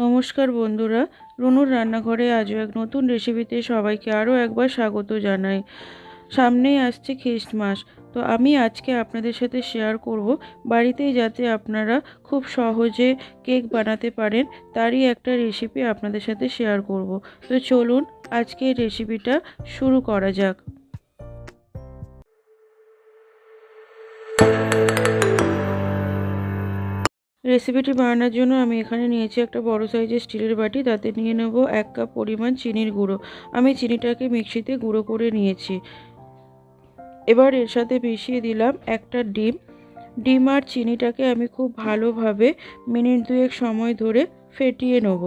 নমস্কার বন্ধুরা, রুনুর রান্নাঘরে আজও এক নতুন রেসিপিতে সবাইকে আরও একবার স্বাগত জানাই। সামনেই আসছে খ্রিস্টমাস তো আমি আজকে আপনাদের সাথে শেয়ার করব বাড়িতেই যাতে আপনারা খুব সহজে কেক বানাতে পারেন, তারই একটা রেসিপি আপনাদের সাথে শেয়ার করব। তো চলুন আজকে রেসিপিটা শুরু করা যাক। রেসিপিটি বানানোর জন্য আমি এখানে নিয়েছি একটা বড় সাইজের স্টিলের বাটি। তাতে নিয়ে নেব এক কাপ পরিমাণ চিনির গুঁড়ো। আমি চিনিটাকে মিক্সিতে গুঁড়ো করে নিয়েছি। এবার এর সাথে মিশিয়ে দিলাম একটা ডিম। ডিম আর চিনিটাকে আমি খুব ভালোভাবে মিনিট দুয়েক সময় ধরে ফেটিয়ে নেব।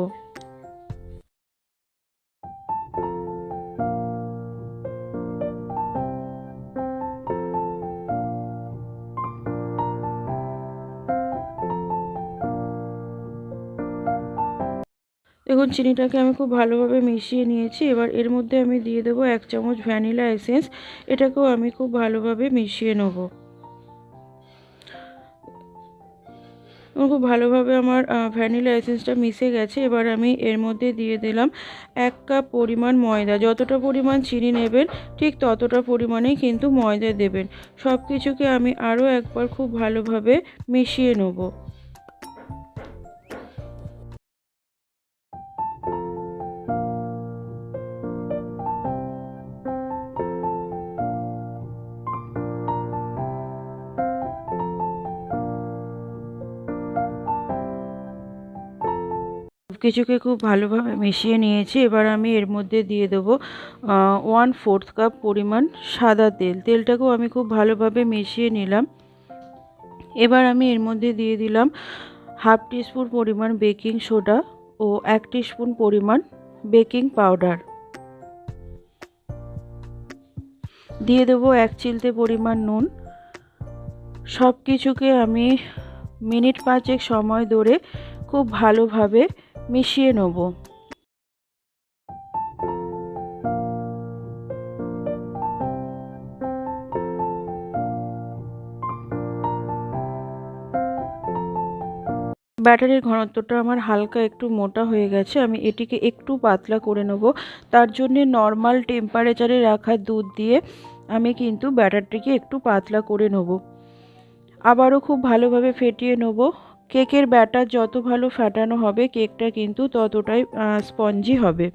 দেখুন চিনিটাকে আমি খুব ভালোভাবে মিশিয়ে নিয়েছি। এবার এর মধ্যে আমি দিয়ে দেবো এক চামচ ভ্যানিলা এসেন্স। এটাকেও আমি খুব ভালোভাবে মিশিয়ে নেব। খুব ভালোভাবে আমার ভ্যানিলা এসেন্সটা মিশে গেছে। এবার আমি এর মধ্যে দিয়ে দিলাম এক কাপ পরিমাণ ময়দা। যতটা পরিমাণ চিনি নেবেন, ঠিক ততটা পরিমাণেই কিন্তু ময়দা দেবেন। সব কিছুকে আমি আরও একবার খুব ভালোভাবে মিশিয়ে নেব। কিছুকে খুব ভালোভাবে মিশিয়ে নিয়েছি। এবার আমি এর মধ্যে দিয়ে দেবো ওয়ান ফোর্থ কাপ পরিমাণ সাদা তেল। তেলটাকেও আমি খুব ভালোভাবে মিশিয়ে নিলাম। এবার আমি এর মধ্যে দিয়ে দিলাম হাফ টিস্পুন পরিমাণ বেকিং সোডা ও এক টিস্পুন পরিমাণ বেকিং পাউডার দিয়ে দেবো এক চিলতে পরিমাণ নুন। সব কিছুকে আমি মিনিট পাঁচেক সময় ধরে খুব ভালোভাবে মিশিয়ে নেব। ব্যাটারির ঘনত্বটা আমার হালকা একটু মোটা হয়ে গেছে, আমি এটিকে একটু পাতলা করে নেব। তার জন্যে নর্মাল টেম্পারেচারে রাখা দুধ দিয়ে আমি কিন্তু ব্যাটারটিকে একটু পাতলা করে নেব। আবারও খুব ভালোভাবে ফেটিয়ে নেব। কেকের ব্যাটার যত ভালো ফাটানো হবে, কেকটা কিন্তু ততটাই স্পঞ্জি হবে।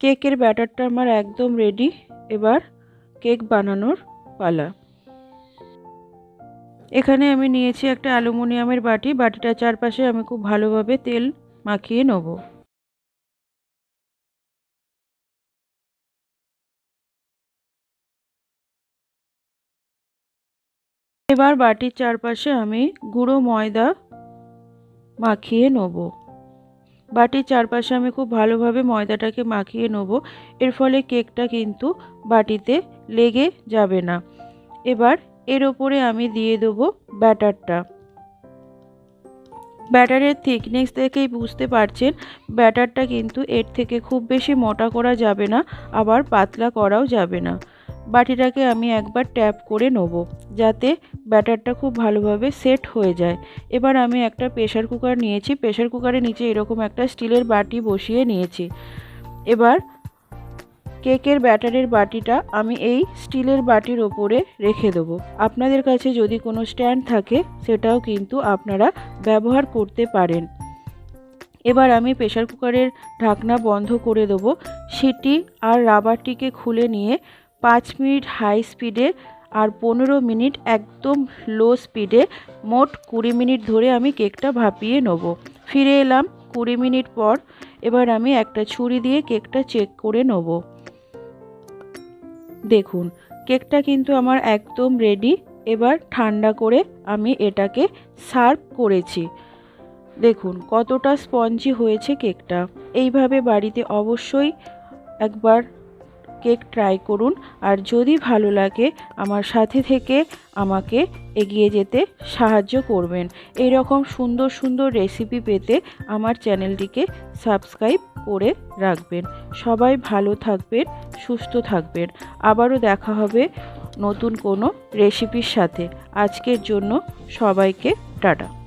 কেকের ব্যাটারটা আমার একদম রেডি এবার কেক বানানোর পালা। এখানে আমি নিয়েছি একটা অ্যালুমিনিয়ামের বাটি। বাটিটার চারপাশে আমি খুব ভালোভাবে তেল মাখিয়ে নেব। এবার বাটির চারপাশে আমি গুঁড়ো ময়দা মাখিয়ে নেব। বাটির চারপাশে আমি খুব ভালোভাবে ময়দাটাকে মাখিয়ে নেব। এর ফলে কেকটা কিন্তু বাটিতে লেগে যাবে না। এবার এর ওপরে আমি দিয়ে দেবো ব্যাটারটা। ব্যাটারের থিকনেস থেকেই বুঝতে পারছেন, ব্যাটারটা কিন্তু এর থেকে খুব বেশি মোটা করা যাবে না, আবার পাতলা করাও যাবে না। বাটিটাকে আমি একবার ট্যাপ করে নেব, যাতে ব্যাটারটা খুব ভালোভাবে সেট হয়ে যায়। এবার আমি একটা প্রেশার কুকার নিয়েছি। প্রেশার কুকারের নিচে এরকম একটা স্টিলের বাটি বসিয়ে নিয়েছি। এবার কেকের ব্যাটারের বাটিটা আমি এই স্টিলের বাটির ওপরে রেখে দেবো। আপনাদের কাছে যদি কোনো স্ট্যান্ড থাকে, সেটাও কিন্তু আপনারা ব্যবহার করতে পারেন। এবার আমি প্রেশার কুকারের ঢাকনা বন্ধ করে দেবো। সিটি আর রাবারটিকে খুলে নিয়ে পাঁচ মিনিট হাই স্পিডে আর পনেরো মিনিট একদম লো স্পিডে মোট কুড়ি মিনিট ধরে আমি কেকটা ভাপিয়ে নেব। ফিরে এলাম কুড়ি মিনিট পর এবার আমি একটা ছুরি দিয়ে কেকটা চেক করে নেব। দেখুন, কেকটা কিন্তু আমার একদম রেডি এবার ঠান্ডা করে আমি এটাকে সার্ভ করেছি। দেখুন, কতটা স্পঞ্জি হয়েছে কেকটা। এইভাবে বাড়িতে অবশ্যই একবার কেক ট্রাই করুন আর যদি ভালো লাগে আমার সাথে থেকে আমাকে এগিয়ে যেতে সাহায্য করবেন। এই রকম সুন্দর সুন্দর রেসিপি পেতে আমার চ্যানেলটিকে সাবস্ক্রাইব করে রাখবেন। সবাই ভালো থাকবেন, সুস্থ থাকবেন। আবারও দেখা হবে নতুন কোনো রেসিপির সাথে। আজকের জন্য সবাইকে টাটা।